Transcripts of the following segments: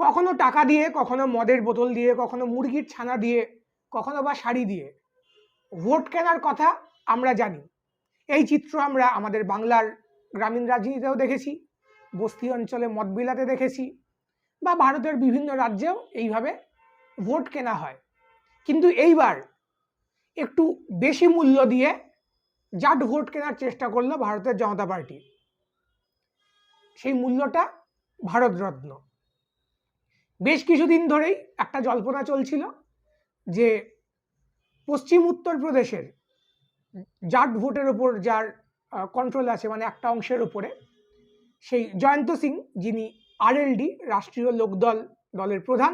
কখনো টাকা দিয়ে, কখনো মদের বোতল দিয়ে, কখনো মুরগির ছানা দিয়ে, কখনো বা শাড়ি দিয়ে। ভোট কেনার কথা আমরা জানি। এই চিত্র আমরা আমাদের বাংলার গ্রামীণ রাজনীতিতেও দেখেছি, বস্তি অঞ্চলে মদ বিলাতে দেখেছি, বা ভারতের বিভিন্ন রাজ্যেও এইভাবে ভোট কেনা হয়। কিন্তু এইবার একটু বেশি মূল্য দিয়ে জাট ভোট কেনার চেষ্টা করল ভারতের জনতা পার্টি। সেই মূল্যটা ভারতরত্ন। বেশ কিছুদিন ধরেই একটা জল্পনা চলছিল যে পশ্চিম উত্তরপ্রদেশের জাট ভোটের ওপর যার কন্ট্রোল আছে মানে একটা অংশের ওপরে, সেই জয়ন্ত সিং, যিনি আরএলডি, রাষ্ট্রীয় লোকদল দলের প্রধান,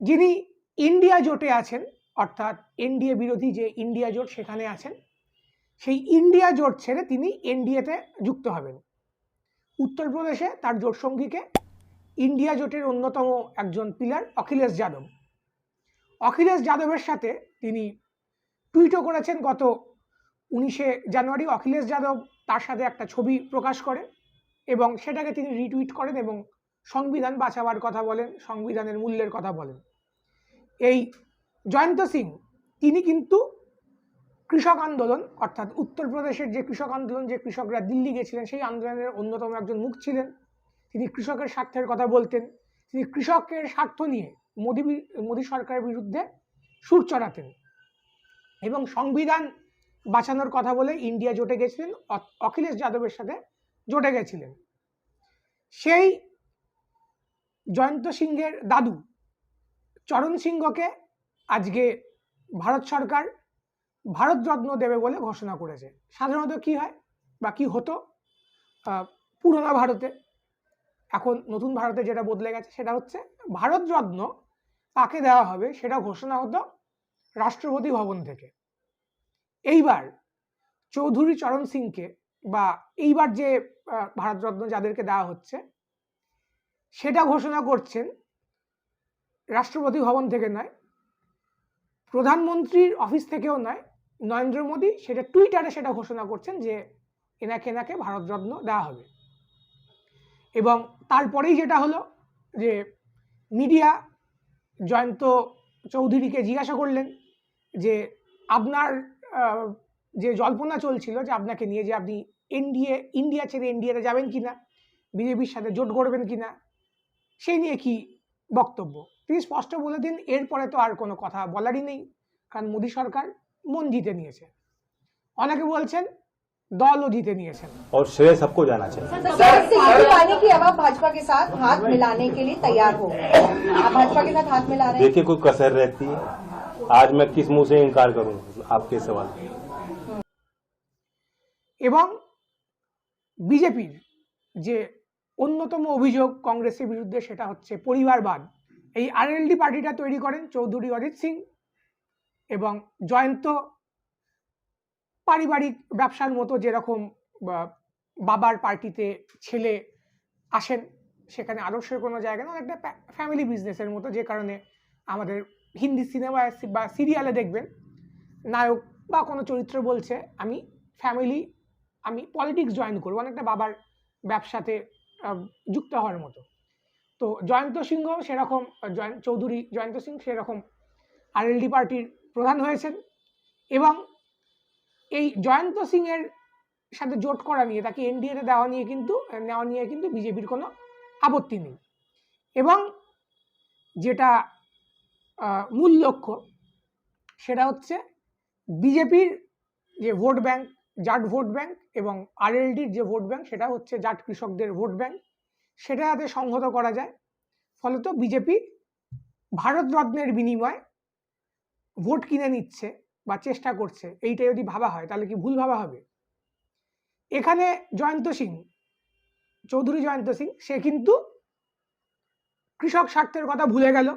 যিনি ইন্ডিয়া জোটে আছেন, অর্থাৎ এনডিএ বিরোধী যে ইন্ডিয়া জোট সেখানে আছেন, সেই ইন্ডিয়া জোট ছেড়ে তিনি এনডিএতে যুক্ত হবেন। উত্তরপ্রদেশে তার জোট সঙ্গীকে ইন্ডিয়া জোটের অন্যতম একজন পিলার অখিলেশ যাদব। অখিলেশ যাদবের সাথে তিনি টুইটও করেছেন গত উনিশে জানুয়ারি। অখিলেশ যাদব তার সাথে একটা ছবি প্রকাশ করে এবং সেটাকে তিনি রিটুইট করেন এবং সংবিধান বাঁচাবার কথা বলেন, সংবিধানের মূল্যের কথা বলেন। এই জয়ন্ত সিং, তিনি কিন্তু কৃষক আন্দোলন, অর্থাৎ উত্তরপ্রদেশের যে কৃষক আন্দোলন, যে কৃষকরা দিল্লি গেছিলেন, সেই আন্দোলনের অন্যতম একজন মুখ ছিলেন। তিনি কৃষকের স্বার্থের কথা বলতেন। তিনি কৃষকের স্বার্থ নিয়ে মোদী মোদী সরকারের বিরুদ্ধে সুর চড়াতেন এবং সংবিধান বাঁচানোর কথা বলে ইন্ডিয়া জোটে গেছিলেন অখিলেশ যাদবের সাথে জোটে গেছিলেন। সেই জয়ন্ত সিংহের দাদু চরণ সিংহকে আজকে ভারত সরকার ভারত ভারতরত্ন দেবে বলে ঘোষণা করেছে। সাধারণত কি হয় বা কি হতো? পুরোনো ভারতে এখন নতুন ভারতে যেটা বদলে গেছে সেটা হচ্ছে ভারতরত্ন কাকে দেওয়া হবে সেটা ঘোষণা হতো রাষ্ট্রপতি ভবন থেকে। এইবার চৌধুরী চরণ সিংকে বা এইবার যে ভারতরত্ন যাদেরকে দেওয়া হচ্ছে, সেটা ঘোষণা করছেন রাষ্ট্রপতি ভবন থেকে নয়, প্রধানমন্ত্রীর অফিস থেকেও নয়, নরেন্দ্র মোদী সেটা টুইটারে সেটা ঘোষণা করছেন যে এনাকে এনাকে ভারতরত্ন দেওয়া হবে। এবং তারপরেই যেটা হলো যে মিডিয়া জয়ন্ত চৌধুরীকে জিজ্ঞাসা করলেন যে আপনার যে জল্পনা চলছিল যে আপনাকে নিয়ে যে আপনি এনডিএ, ইন্ডিয়া ছেড়ে ইন্ডিয়াতে যাবেন কিনা, বিজেপির সাথে জোট গড়বেন কি না সেই নিয়ে কি বক্তব্য? তিনি স্পষ্ট বলে দিন, এরপরে তো আর কোনো কথা বলারই নেই, কারণ মোদী সরকার মন জিতে নিয়েছে। অনেকে বলছেন দলও জিতে নিয়েছেন और श्रेय सबको जाना चाहिए सर सिंह पाने की अब आप भाजपा के साथ हाथ मिलाने के लिए तैयार हो आप भाजपा के साथ हाथ मिला रहे हैं देखिए कोई कसर रहती है आज मैं किस मुंह से इनकार करूं आपके सवाल का। এবং বিজেপির যে অন্যতম অভিযোগ কংগ্রেসের বিরুদ্ধে সেটা হচ্ছে পরিবারবাদ এই আরএলডি পার্টিটা তৈরি করেন চৌধুরী অজিত সিং এবং জয়ন্ত পারিবারিক ব্যবসার মতো যেরকম বাবার পার্টিতে ছেলে আসেন, সেখানে আদর্শের কোনো জায়গা না একটা ফ্যামিলি বিজনেসের মতো, যে কারণে আমাদের হিন্দি সিনেমায় বা সিরিয়ালে দেখবেন, নায়ক বা কোনো চরিত্র বলছে, আমি ফ্যামিলি আমি পলিটিক্স জয়েন করব, অনেকটা বাবার ব্যবসাতে যুক্ত হওয়ার মতো। তো জয়ন্ত সিংহ সেরকম জয়ন্ত চৌধুরী জয়ন্ত সিং সেরকম আরএলডি পার্টির প্রধান হয়েছেন এবং এই জয়ন্ত সিংয়ের সাথে জোট করা নিয়ে, তাকে এনডিএতে দেওয়া নিয়ে কিন্তু, নেওয়া নিয়ে কিন্তু বিজেপির কোনো আপত্তি নেই। এবং যেটা মূল লক্ষ্য, সেটা হচ্ছে বিজেপির যে vote bank, Jat vote bank এবং আরএলডির যে ভোট ব্যাংক, সেটা হচ্ছে জাট কৃষকদের ভোট ব্যাংক, সেটা যাতে সংহত করা যায়। ফলত বিজেপি ভারতরত্নের বিনিময়ে ভোট কিনে নিচ্ছে। চেষ্টা করছে, এইটা যদি ভাবা হয়, তাহলে কি ভুল ভাবা হবে? এখানে জয়ন্ত সিং, চৌধুরী জয়ন্ত সিং, সে কিন্তু কৃষক স্বার্থের কথা ভুলে গেল,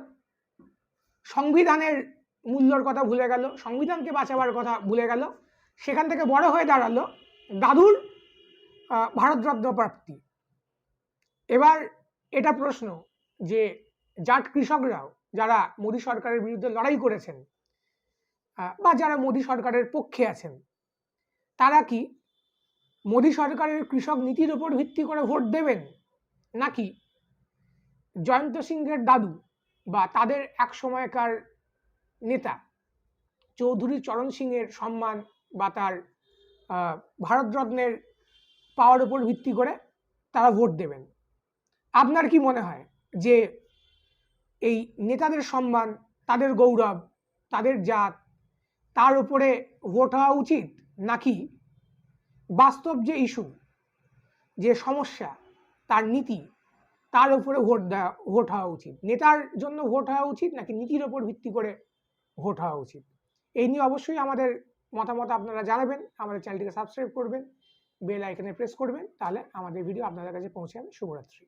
সংবিধানের মূল্যর কথা ভুলে গেল, সংবিধানকে বাঁচাবার কথা ভুলে গেল, সেখান থেকে বড় হয়ে দাঁড়াল দাদুর ভারতরত্ন প্রাপ্তি। এবার এটা প্রশ্ন যে, জাট কৃষকরাও যারা মোদী সরকারের বিরুদ্ধে লড়াই করেছেন বা যারা মোদী সরকারের পক্ষে আছেন, তারা কি মোদী সরকারের কৃষক নীতির উপর ভিত্তি করে ভোট দেবেন? নাকি জয়ন্ত সিংহের দাদু বা তাদের এক সময়কার নেতা চৌধুরী চরণ সিংয়ের সম্মান বা তার ভারতরত্নের পাওয়ার উপর ভিত্তি করে তারা ভোট দেবেন? আপনার কি মনে হয় যে এই নেতাদের সম্মান, তাদের গৌরব, তাদের জাত তার উপরে ভোট হওয়া উচিত নাকি বাস্তব যে ইস্যু, যে সমস্যা, তার নীতি, তার উপরে ভোট দেওয়া ভোট হওয়া উচিত? নেতার জন্য ভোট হওয়া উচিত নাকি নীতির ওপর ভিত্তি করে ভোট হওয়া উচিত? এই নিয়ে অবশ্যই আমাদের মতামত আপনারা জানাবেন, আমাদের চ্যানেলটিকে সাবস্ক্রাইব করবেন, বেল আইকনে প্রেস করবেন, তাহলে আমাদের ভিডিও আপনাদের কাছে পৌঁছে যাবে। শুভরাত্রি।